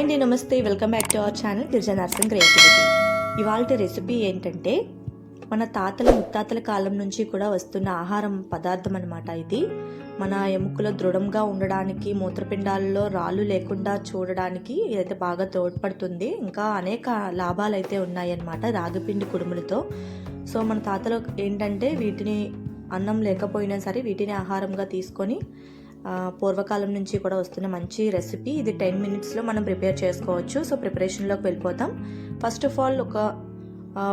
Hi అండి నమస్తే. Welcome back to our channel Girija Narsing creativity. ఇవాళ రెసిపీ ఏంటంటే మన తాతల ముత్తాతల కాలం నుంచి కూడా వస్తున్న ఆహారం పదార్థం అనమాట ఇది. మన ఎముకలు దృఢంగా ఉండడానికి మూత్రపిండాలలో రాళ్ళు లేకుండా చూడడానికి ఇదైతే బాగా తోడ్పడుతుంది. ఇంకా అనేక లాభాలు అయితే ఉన్నాయన్నమాట రాగిపిండి కుడుములతో. సో మన తాతలు ఏంటంటే వీటిని అన్నం లేకపోయినా సరే వీటిని ఆహారంగా తీసుకొని పూర్వకాలం నుంచి కూడా వస్తున్న మంచి రెసిపీ ఇది టెన్ మినిట్స్లో మనం ప్రిపేర్ చేసుకోవచ్చు. సో ప్రిపరేషన్లోకి వెళ్ళిపోతాం. ఫస్ట్ ఆఫ్ ఆల్ ఒక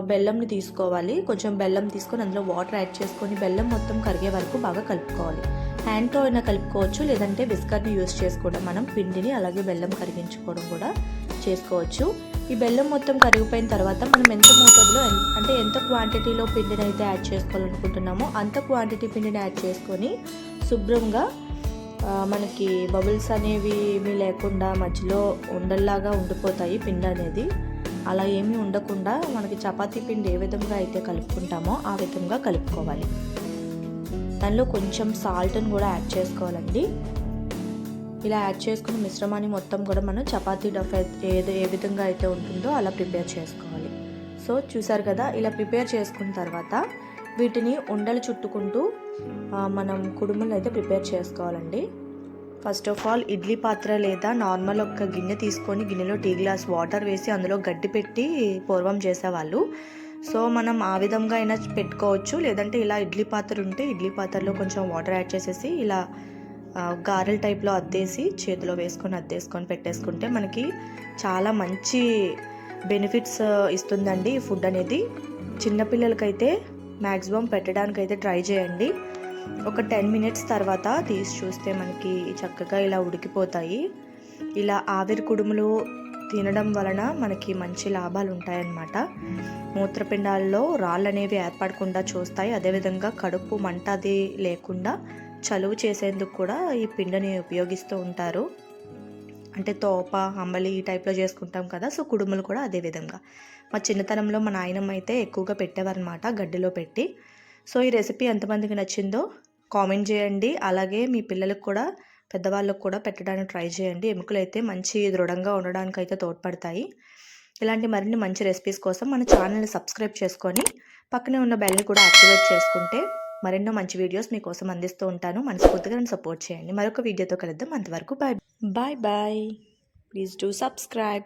బెల్లంని తీసుకోవాలి. కొంచెం బెల్లం తీసుకొని అందులో వాటర్ యాడ్ చేసుకొని బెల్లం మొత్తం కరిగే వరకు బాగా కలుపుకోవాలి. హ్యాండ్తో అయినా కలుపుకోవచ్చు. లేదంటే బిస్కట్ని యూస్ చేసుకోవడం మనం పిండిని అలాగే బెల్లం కరిగించుకోవడం కూడా చేసుకోవచ్చు. ఈ బెల్లం మొత్తం కరిగిపోయిన తర్వాత మనం ఎంత మోతాదులో అంటే ఎంత క్వాంటిటీలో పిండిని అయితే యాడ్ చేసుకోవాలనుకుంటున్నామో అంత క్వాంటిటీ పిండిని యాడ్ చేసుకొని శుభ్రంగా మనకి బబుల్స్ అనేవి ఏమీ లేకుండా మధ్యలో ఉండల్లాగా ఉండిపోతాయి పిండి అనేది. అలా ఏమీ ఉండకుండా మనకి చపాతీ పిండి ఏ విధంగా అయితే కలుపుకుంటామో ఆ విధంగా కలుపుకోవాలి. దానిలో కొంచెం సాల్ట్ని కూడా యాడ్ చేసుకోవాలండి. ఇలా యాడ్ చేసుకున్న మిశ్రమాన్ని మొత్తం కూడా మనం చపాతీ డఫ్ ఏది ఏ విధంగా అయితే ఉంటుందో అలా ప్రిపేర్ చేసుకోవాలి. సో చూసారు కదా ఇలా ప్రిపేర్ చేసుకున్న తర్వాత వీటిని ఉండలు చుట్టుకుంటూ మనం కుడుములు అయితే ప్రిపేర్ చేసుకోవాలండి. ఫస్ట్ ఆఫ్ ఆల్ ఇడ్లీ పాత్ర లేదా నార్మల్ ఒక గిన్నె తీసుకొని గిన్నెలో టీ గ్లాస్ వాటర్ వేసి అందులో గడ్డి పెట్టి పూర్వం చేసేవాళ్ళు. సో మనం ఆ విధంగా అయినా పెట్టుకోవచ్చు. లేదంటే ఇలా ఇడ్లీ పాత్ర ఉంటే ఇడ్లీ పాత్రలో కొంచెం వాటర్ యాడ్ చేసేసి ఇలా గారెల టైప్లో అద్దేసి చేతిలో వేసుకొని అద్దేసుకొని పెట్టేసుకుంటే మనకి చాలా మంచి బెనిఫిట్స్ ఇస్తుందండి ఈ ఫుడ్ అనేది. చిన్నపిల్లలకైతే మ్యాక్సిమం పెట్టడానికి అయితే ట్రై చేయండి. ఒక టెన్ మినిట్స్ తర్వాత తీసి చూస్తే మనకి చక్కగా ఇలా ఉడికిపోతాయి. ఇలా ఆవిరి కుడుములు తినడం వలన మనకి మంచి లాభాలు ఉంటాయన్నమాట. మూత్రపిండాల్లో రాళ్ళు అనేవి ఏర్పడకుండా చూస్తాయి. అదేవిధంగా కడుపు మంట అది లేకుండా చలువు చేసేందుకు కూడా ఈ పిండిని ఉపయోగిస్తూ ఉంటారు. అంటే తోప అంబలి ఈ టైప్లో చేసుకుంటాం కదా సో కుడుములు కూడా అదే విధంగా. మా చిన్నతనంలో మా నాయనమ్మ అయితే ఎక్కువగా పెట్టేవారనమాట గడ్డిలో పెట్టి. సో ఈ రెసిపీ ఎంతమందికి నచ్చిందో కామెంట్ చేయండి. అలాగే మీ పిల్లలకు కూడా పెద్దవాళ్ళకు కూడా పెట్టడానికి ట్రై చేయండి. ఎముకలు అయితే మంచి దృఢంగా ఉండడానికి అయితే తోడ్పడతాయి. ఇలాంటి మరిన్ని మంచి రెసిపీస్ కోసం మన ఛానల్ని సబ్స్క్రైబ్ చేసుకొని పక్కనే ఉన్న బెల్ని కూడా యాక్టివేట్ చేసుకుంటే మరెన్నో మంచి వీడియోస్ మీకోసం అందిస్తూ ఉంటాను. మనస్ఫూర్తిగా నన్ను సపోర్ట్ చేయండి. మరొక వీడియోతో కలుద్దాం. అంతవరకు bye bye bye. Please do subscribe.